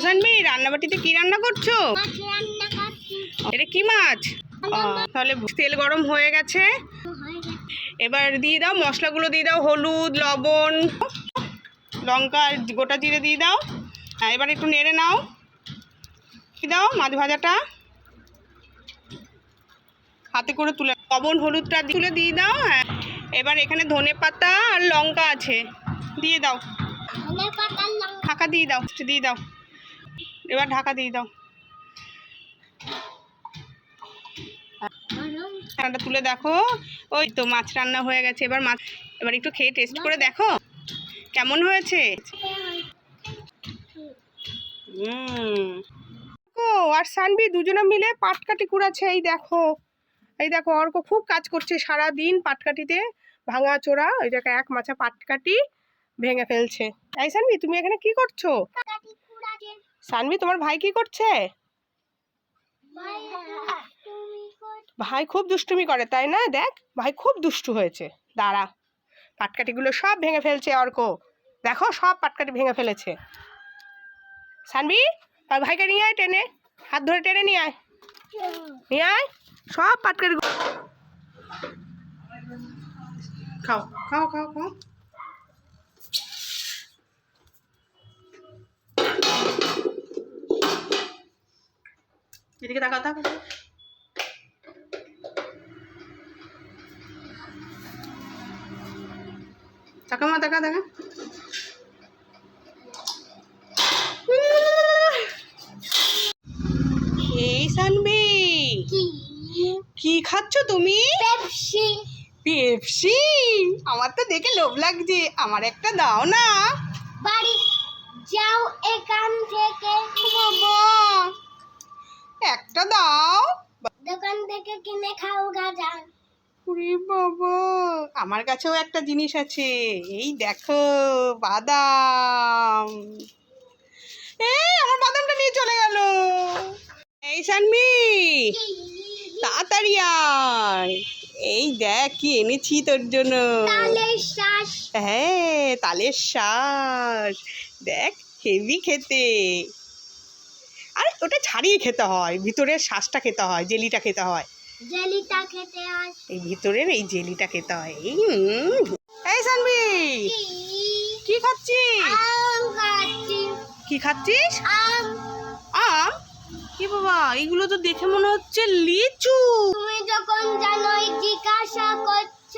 সানবি রান্নাবাটিতে কি রান্না করছ? এটা কি মাছ? তাহলে তেল গরম হয়ে গেছে। এবার দিয়ে দাও মশলাগুলো দিয়ে দাও হলুদ লবণ লঙ্কা গোটা জিরে দিয়ে দাও। এবার একটু নেড়ে নাও। কি দাও মাছ ভাজাটা। হাতে করে তুলে লবণ হলুদটা দিয়ে- তুলে দিয়ে দাও হ্যাঁ। এবার এখানে ধনে পাতা আর লঙ্কা আছে। দিয়ে দাও। ঢাকা দিয়ে দাও দিয়ে দাও। এবার ঢাকা দিয়ে দাও। তুলে দেখো। ওই তো মাছ রান্না হয়ে গেছে, এবার মাছ এবার একটু খেয়ে টেস্ট করে দেখো। কেমন হয়েছে? ও আর সানবি দুজনে মিলে পাটকাটি কুড়াচ্ছে, এই দেখো। এই দেখো, অর্ক খুব কাজ করছে সারা দিন পাটকাঠিতে, ভাঙা চোরা, ওই দেখো এক মাছা পাটকাটি ভেঙে ফেলছে। এই সানবি, তুমি এখানে কি করছ? সানবি তোমার ভাই কি করছে? ভাই খুব দুষ্টুমি করে, তাই না? দেখ, ভাই খুব দুষ্টু হয়েছে। দাঁড়া, পাটকাঠিগুলো সব ভেঙে ফেলছে অর্ক। দেখো, সব পাটকাঠি ভেঙে ফেলেছে। সানবি আর ভাইকে নিয়ে আয় টেনে, হাত ধরে টেনে নিয়ে আয়। নিয়ে আয়, সব পাটকাঠি খাও খাও খাও খাও। এদিকে তাকাও তাকাও। তাকা মা তাকা তাকা এই সানবি কি? খাচ্ছ তুমি? পেপসি। পেপসি? আমার তো দেখে লোভ লাগছে আমার একটা দাও না। বাড়ি যাও এখান থেকে। বাবা। একটা দাও। দোকান থেকে কিনে খাও গাজা। ওরে বাবা আমার কাছেও একটা জিনিস আছে। এই দেখো বাদাম। এই আমার বাদামটা নিয়ে চলে গেল। এই সানমি তাড়াতাড়ি আয়। এই দেখ কি এনেছি তোর জন্য। হ্যাঁ তালের শ্বাস দেখ হেভি খেতে। আরে ওটা ছাড়িয়ে খেতে হয় ভিতরের শ্বাসটা খেতে হয় জেলিটা খেতে হয়। জেলিটা খেতে আস এই ভিতরের এই জেলিটা খেতে হয় এই। এই সানবি কি? খাচ্ছিস? খাচ্ছি। কি খাচ্ছিস? আম। আম? কি বাবা এগুলো তো দেখে মনে হচ্ছে লিচু। তুমি যখন জানোই জিজ্ঞাসা করছ